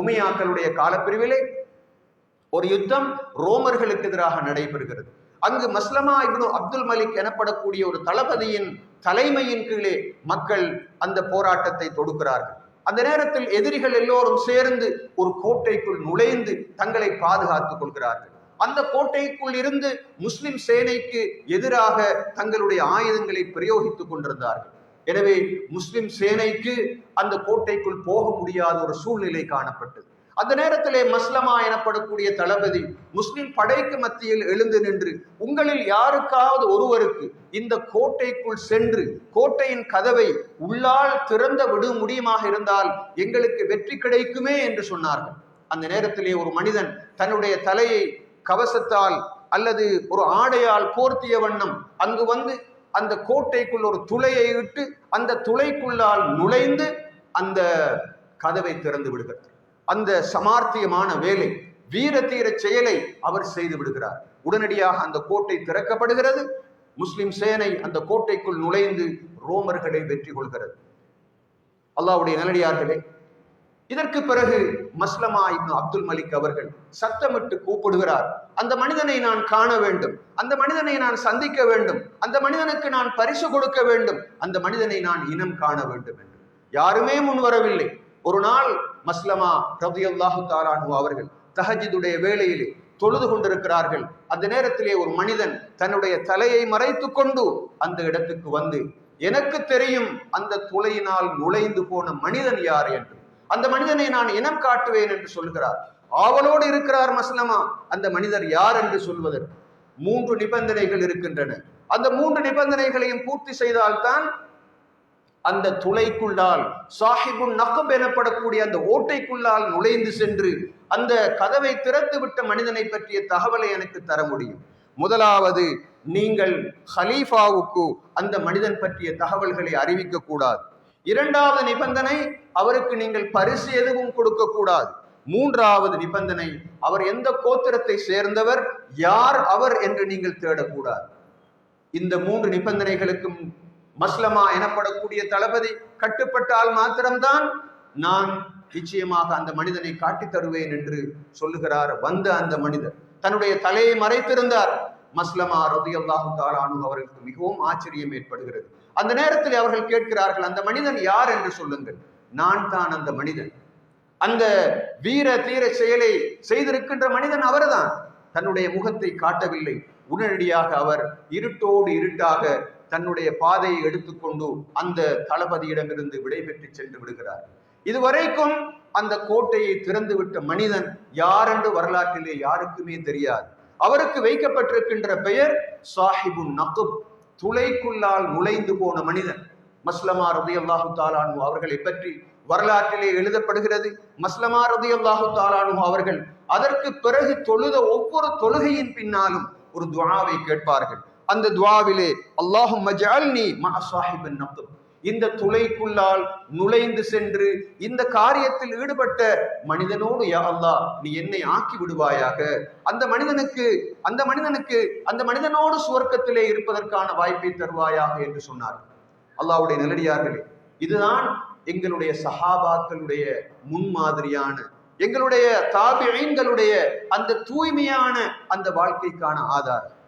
உமையாக்களுடைய காலப்பிரிவிலே ஒரு யுத்தம் ரோமர்களுக்கு எதிராக நடைபெறுகிறது. அங்கு மஸ்லமா இப்னு அப்துல் மலிக் எனப்படக்கூடிய ஒரு தளபதியின் தலைமையின் கீழே மக்கள் அந்த போராட்டத்தை தொடுக்கிறார்கள். அந்த நேரத்தில் எதிரிகள் எல்லோரும் சேர்ந்து ஒரு கோட்டைக்குள் நுழைந்து தங்களை பாதுகாத்துக் கொள்கிறார்கள். அந்த கோட்டைக்குள் இருந்து முஸ்லிம் சேனைக்கு எதிராக தங்களுடைய ஆயுதங்களை பிரயோகித்துக் கொண்டிருந்தார்கள். எனவே முஸ்லிம் சேனைக்கு அந்த கோட்டைக்குள் போக முடியாத ஒரு சூழ்நிலை காணப்பட்டது. அந்த நேரத்திலே மஸ்லமா எனப்படக்கூடிய தளபதி முஸ்லிம் படைக்கு மத்தியில் எழுந்து நின்று உங்களில் யாருக்காவது ஒருவருக்கு இந்த கோட்டைக்குள் சென்று கோட்டையின் கதவை உள்ளால் திறந்த விட முடியுமாக இருந்தால் எங்களுக்கு வெற்றி கிடைக்குமே என்று சொன்னார்கள். அந்த நேரத்திலே ஒரு மனிதன் தன்னுடைய தலையை கவசத்தால் அல்லது ஒரு ஆடையால் போர்த்திய வண்ணம் அங்கு வந்து அந்த கோட்டைக்குள் ஒரு துளையை இட்டு அந்த துளைக்குள்ளால் நுழைந்து அந்த கதவை திறந்து விடுகிறார். அந்த சமார்த்தியமான வேலை வீரத்தீர செயலை அவர் செய்து விடுகிறார். உடனடியாக அந்த கோட்டை திறக்கப்படுகிறது. முஸ்லிம் சேனை அந்த கோட்டைக்குள் நுழைந்து ரோமர்களை வெற்றி கொள்கிறது. அல்லாவுடைய நல்லடியார்களே இதற்கு பிறகு மஸ்லமா இப்னு அப்துல் மலிக் அவர்கள் சத்தமிட்டு கூப்பிடுகிறார். அந்த மனிதனை நான் காண வேண்டும். அந்த மனிதனை நான் சந்திக்க வேண்டும். அந்த மனிதனுக்கு நான் பரிசு கொடுக்க வேண்டும். அந்த மனிதனை நான் இனம் காண வேண்டும் என்று. யாருமே முன் வரவில்லை. ஒரு நாள் மஸ்லமா ரபி அல்லாஹு அவர்கள் தஹஜிதுடைய வேளையிலே தொழுது கொண்டிருக்கிறார்கள். அந்த நேரத்திலே ஒரு மனிதன் தன்னுடைய தலையை மறைத்து கொண்டு அந்த இடத்துக்கு வந்து எனக்கு தெரியும் அந்த துளையினால் நுழைந்து போன மனிதன் யார்? என்று அந்த மனிதனை நான் இனம் காட்டுவேன் என்று சொல்கிறார் ஆவலோடு இருக்கிறார் மஸ்லமா. அந்த மனிதர் யார் என்று சொல்வதற்கு? மூன்று நிபந்தனைகள் இருக்கின்றன. அந்த மூன்று நிபந்தனைகளையும் பூர்த்தி செய்தால்தான் அந்த துளைக்குள்ளால் சாஹிபுன் நகம் எனப்படக்கூடிய அந்த ஓட்டைக்குள்ளால் நுழைந்து சென்று அந்த கதவை திறந்து விட்ட மனிதனை பற்றிய தகவலை எனக்கு தர முடியும். முதலாவது நீங்கள் ஹலீஃபாவுக்கு அந்த மனிதன் பற்றிய தகவல்களை அறிவிக்க கூடாது இரண்டாவது நிபந்தனை அவருக்கு நீங்கள் பரிசு எதுவும் கொடுக்க கூடாது மூன்றாவது நிபந்தனை அவர் எந்த கோத்திரத்தை சேர்ந்தவர் யார் அவர் என்று நீங்கள் தேடக்கூடாது. இந்த மூன்று நிபந்தனைகளுக்கும் மஸ்லமா எனப்படக்கூடிய தளபதி கட்டுப்பட்டால் மாத்திரம்தான் நான் நிச்சயமாக அந்த மனிதனை காட்டித் தருவேன் என்று சொல்லுகிறார் வந்த அந்த மனிதர். தன்னுடைய தலையை மறைத்திருந்தார். மஸ்லமா ரதியல்லாஹு தாலானு அவர்களுக்கு மிகவும் ஆச்சரியம் ஏற்படுகிறது. அந்த நேரத்தில் அவர்கள் கேட்கிறார்கள் அந்த மனிதன் யார் என்று சொல்லுங்கள். நான் தான் அந்த மனிதன். அந்த வீர தீர செயலை செய்திருக்கின்ற மனிதன் அவர்தான். தன்னுடைய முகத்தை காட்டவில்லை. உடனடியாக அவர் இருட்டோடு இருட்டாக தன்னுடைய பாதையை எடுத்துக்கொண்டு அந்த தளபதியிடமிருந்து விடைபெற்று சென்று விடுகிறார். இதுவரைக்கும் அந்த கோட்டையை திறந்துவிட்ட மனிதன் யார் என்று வரலாற்றிலே யாருக்குமே தெரியாது. அவருக்கு வைக்கப்பட்டிருக்கின்ற பெயர் சாஹிபு நகுப். துளைக்குள்ளால் நுழைந்து போன மனிதன். மஸ்லமா ரதி அல்லாஹு தாலானு அவர்களை பற்றி வரலாற்றிலே எழுதப்படுகிறது. மஸ்லமா ரதி அல்லாஹு தாலானு அவர்கள் அதற்கு பிறகு தொழுத ஒவ்வொரு தொழுகையின் பின்னாலும் ஒரு துவாவை கேட்பார்கள். அந்த துவாவிலே அல்லாஹும் மஜால்னி மா சாஹிபின் நகுப். இந்த துளைக்குள்ளால் நுழைந்து சென்று இந்த காரியத்தில் ஈடுபட்ட மனிதனோடு யா அல்லாஹ் நீ என்னை ஆக்கி விடுவாயாக? அந்த மனிதனுக்கு அந்த மனிதனுக்கு அந்த மனிதனோடு சுவர்க்கத்திலே இருப்பதற்கான வாய்ப்பை தருவாயாக என்று சொன்னார் அல்லாஹ்வுடைய நிலடியார்களே இதுதான் எங்களுடைய சஹாபாக்களுடைய முன்மாதிரியான எங்களுடைய தாபியங்களுடைய அந்த தூய்மையான அந்த வாழ்க்கைக்கான ஆதாரம்.